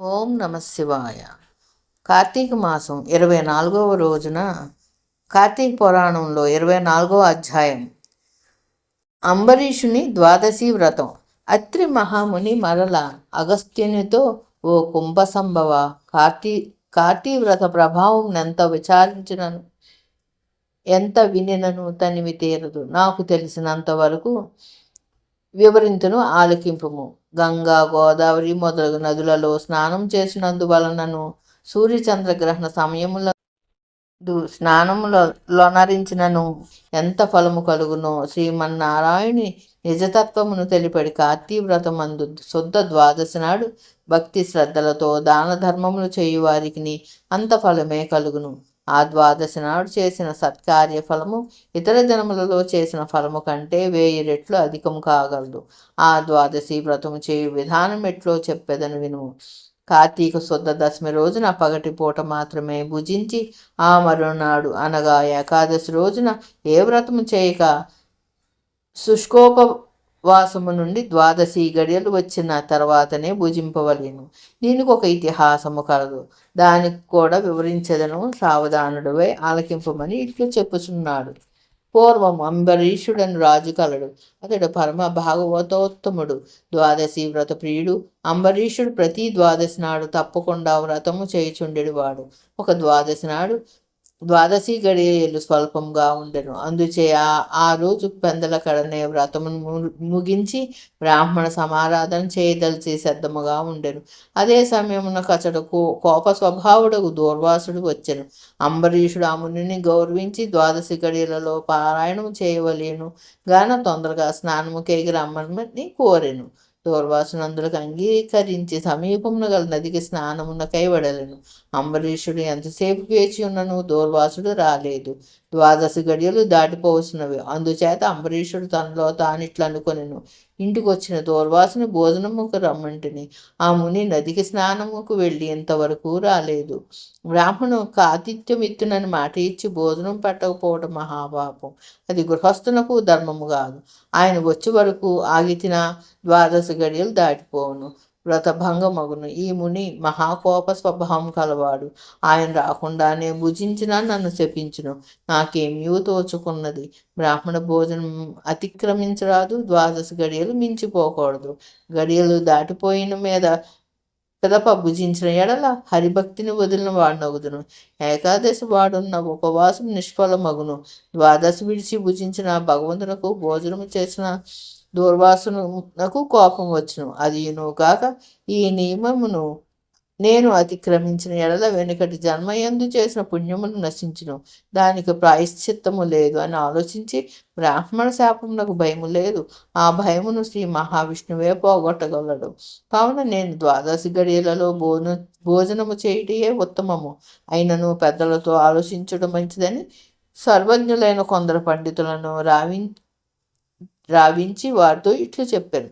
ఓం నమ శివాయ. కార్తీక మాసం ఇరవై నాలుగవ రోజున కార్తీక పురాణంలో ఇరవై నాలుగవ అధ్యాయం. అంబరీషుని ద్వాదశి వ్రతం. అత్రి మహాముని మరల అగస్త్యునితో ఓ కుంభసంభవ కార్తీ కార్తీ వ్రత ప్రభావం ఎంత విచారించినను. ఎంత వినినను తనివి తీరదు. నాకు తెలిసినంత వరకు వివరించును ఆలకింపుము. గంగా గోదావరి మొదలగు నదులలో స్నానం చేసినందువలనను సూర్యచంద్రగ్రహణ సమయముల స్నానములొనరించినను ఎంత ఫలము కలుగునో శ్రీమన్నారాయణి నిజతత్వమును తెలిపడి కార్తీవ్రతమందు శుద్ధ ద్వాదశి నాడు భక్తి శ్రద్ధలతో దాన ధర్మములు చేయువారికి అంత ఫలమే కలుగును. ఆ ద్వాదశి నాడు చేసిన సత్కార్య ఫలము ఇతర దినములలో చేసిన ఫలము కంటే వేయి రెట్లు అధికము కాగలదు. ఆ ద్వాదశి వ్రతము చేయు విధానం ఎట్లో చెప్పేదని వినుము కార్తీక శుద్ధ దశమి రోజున పగటి పూట మాత్రమే భుజించి ఆ మరునాడు అనగా ఏకాదశి రోజున ఏ వ్రతము చేయక వాసము నుండి ద్వాదశి గడియలు వచ్చిన తర్వాతనే భుజింపవలేను. దీనికి ఒక ఇతిహాసము కలదు. దానికి కూడా వివరించదను. సావధానుడివై ఆలకింపమని ఇట్లు చెప్పుచున్నాడు. పూర్వం అంబరీషుడని రాజు కలడు. అతడు పరమ భాగవతోత్తముడు ద్వాదశి వ్రత ప్రియుడు. అంబరీషుడు ప్రతి ద్వాదశి నాడు తప్పకుండా వ్రతము చేయుచుండేవాడు ఒక ద్వాదశి నాడు ద్వాదశి గడియలు స్వల్పంగా ఉండెను. అందుచే ఆ ఆ రోజు పెందల కడనే వ్రతమును ముగించి బ్రాహ్మణ సమారాధన చేయదలిచి సిద్ధముగా ఉండెను. అదే సమయమున కచడు కోప స్వభావుడు దూర్వాసుడు వచ్చెను. అంబరీషుడు ఆ మునిని గౌరవించి ద్వాదశి గడియలలో పారాయణం చేయవలేను. గాన తొందరగా స్నానముకేగి రమ్మని కోరెను. దూర్వాసునందులకు అంగీకరించి సమీపమున గల నదికి స్నానమున కైవడలను అంబరీషుడు ఎంతసేపు వేచి ఉన్నను దూర్వాసుడు రాలేదు. ద్వాదశి గడియలు దాటిపోవచ్చినవి. అందుచేత అంబరీషుడు తనలో తానిట్లు అనుకొనెను ఇంటికి వచ్చిన దూర్వాసుని భోజనముకు రమ్మంటిని. ఆ ముని నదికి స్నానముకు వెళ్ళి ఇంతవరకు రాలేదు. బ్రాహ్మణుకు ఆతిథ్యం ఇత్తునని మాట ఇచ్చి భోజనం పెట్టకపోవడం మహాపాపం. అది గృహస్థునకు ధర్మము కాదు. ఆయన వచ్చే వరకు ఆగితిన ద్వాదశ గడియలు దాటిపోవును. వ్రతభంగమగును. ఈ ముని మహాకోప స్వభావం కలవాడు. ఆయన రాకుండానే భుజించిన నన్ను శపించును. నాకేమీ తోచుకున్నది. బ్రాహ్మణ భోజనం అతిక్రమించరాదు. ద్వాదశ గడియలు మించిపోకూడదు. గడియలు దాటిపోయిన మీద పిదప భుజించిన ఎడల హరిభక్తిని వదిలిన వాడినగుదును. ఏకాదశి వాడున్న ఉపవాసం నిష్ఫలమగును. ద్వాదశి విడిచి భుజించిన భగవంతునకు భోజనం చేసిన దూర్వాసునకు కోపం వచ్చును అది కాక ఈ నియమమును నేను అతిక్రమించిన ఎడల వెనుకటి జన్మయందు చేసిన పుణ్యమును నశించును దానికి ప్రాయశ్చిత్తము లేదు అని ఆలోచించి బ్రాహ్మణ శాపమునకు భయము లేదు. ఆ భయమును శ్రీ మహావిష్ణువే పోగొట్టగలడు. కావున నేను ద్వాదశి గడియలలో భోజన భోజనము చేయటయే ఉత్తమము. అయినను పెద్దలతో ఆలోచించడం మంచిదని సర్వజ్ఞులైన కొందరు పండితులను రావి రావించి వారితో ఇట్లు చెప్పాను.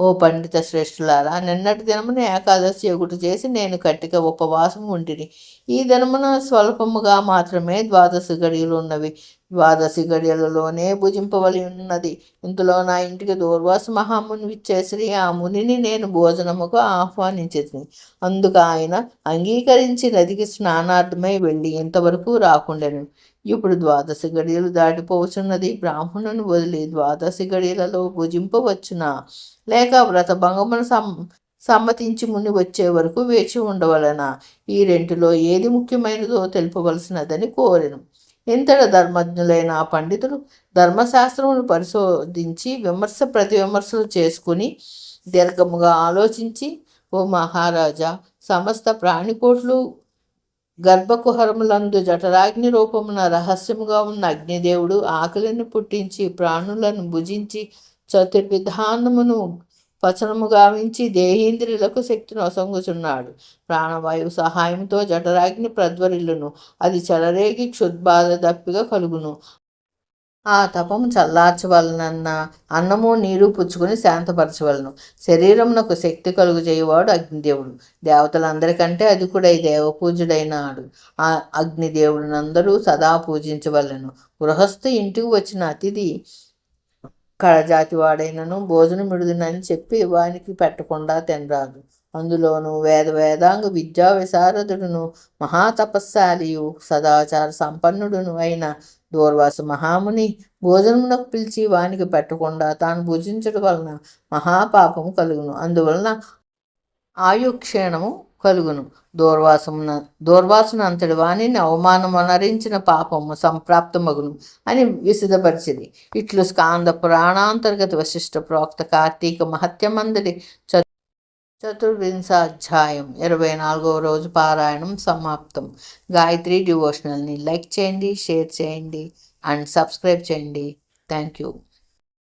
ఓ పండిత శ్రేష్ఠులారా నిన్నటి దినమున ఏకాదశి ఎగుటు చేసి నేను కట్టిక ఉపవాసం ఉంటిని. ఈ దినమున స్వల్పముగా మాత్రమే ద్వాదశి గడియలు ఉన్నవి. ద్వాదశి గడియలలోనే భుజింపవలి ఉన్నది. ఇందులో నా ఇంటికి దూర్వాస మహాముని విచ్చేసరి ఆ మునిని నేను భోజనముకు ఆహ్వానించింది అందుకు ఆయన అంగీకరించి నదికి స్నానార్థమై వెళ్ళి ఇంతవరకు రాకుండాను. ఇప్పుడు ద్వాదశి గడియలు దాటిపోవచ్చున్నది బ్రాహ్మణుని వదిలి ద్వాదశి గడియలలో భుజింపవచ్చునా? లేక వ్రతభంగమును సం సమ్మతించి ముని వచ్చే వరకు వేచి ఉండవలన? ఈ రెంటిలో ఏది ముఖ్యమైనదో తెలుపవలసినదని కోరెను. ఇంతట ధర్మజ్ఞులైన ఆ పండితులు ధర్మశాస్త్రమును పరిశోధించి విమర్శ ప్రతి విమర్శలు చేసుకుని దీర్ఘముగా ఆలోచించి ఓ మహారాజా సమస్త ప్రాణికోట్లు గర్భకుహరములందు జఠరాగ్ని రూపమున రహస్యముగా ఉన్న అగ్నిదేవుడు ఆకలిని పుట్టించి ప్రాణులను భుజించి చతుర్విధానమును పచనము గావించి దేహేంద్రియులకు శక్తిని ఒసంగుచున్నాడు ప్రాణవాయువు సహాయంతో జఠరాగ్ని ప్రజ్వరిల్లును. అది చెలరేగి క్షుద్బాధ దప్పిగా కలుగును. ఆ తపము చల్లార్చవలనన్న అన్నము నీరు పుచ్చుకొని శాంతపరచవలను. శరీరమునకు శక్తి కలుగు చేయవాడు అగ్నిదేవుడు. దేవతలందరికంటే అధికుడై దేవపూజుడైనాడు ఆ అగ్నిదేవుడినందరూ సదా పూజించవలను. గృహస్థ ఇంటికి వచ్చిన అతిథి కళజాతి వాడైనను భోజనం విడుదనని చెప్పి వానికి పెట్టకుండా తినరాదు. అందులోను వేద వేదాంగ విద్యా విశారదుడును మహాతపస్శాలియు సదాచార సంపన్నుడును అయిన దూర్వాస మహాముని భోజనమునకు పిలిచి వానికి పెట్టకుండా తాను భుజించడం వలన మహాపాపము కలుగును. అందువలన ఆయుక్షీణము కలుగును. దూర్వాసమున దూర్వాసును అంతటి వాణిని అవమానమనరించిన పాపము సంప్రాప్తమగును అని విశదపరిచింది ఇట్లు స్కాంద పురాణాంతర్గత వశిష్ఠ ప్రోక్త కార్తీక మహత్యమందరి చ చతుర్వింశాధ్యాయం ఇరవై నాలుగవ రోజు పారాయణం సమాప్తం. గాయత్రి డివోషనల్ని లైక్ చేయండి షేర్ చేయండి అండ్ సబ్స్క్రైబ్ చేయండి. Thank you.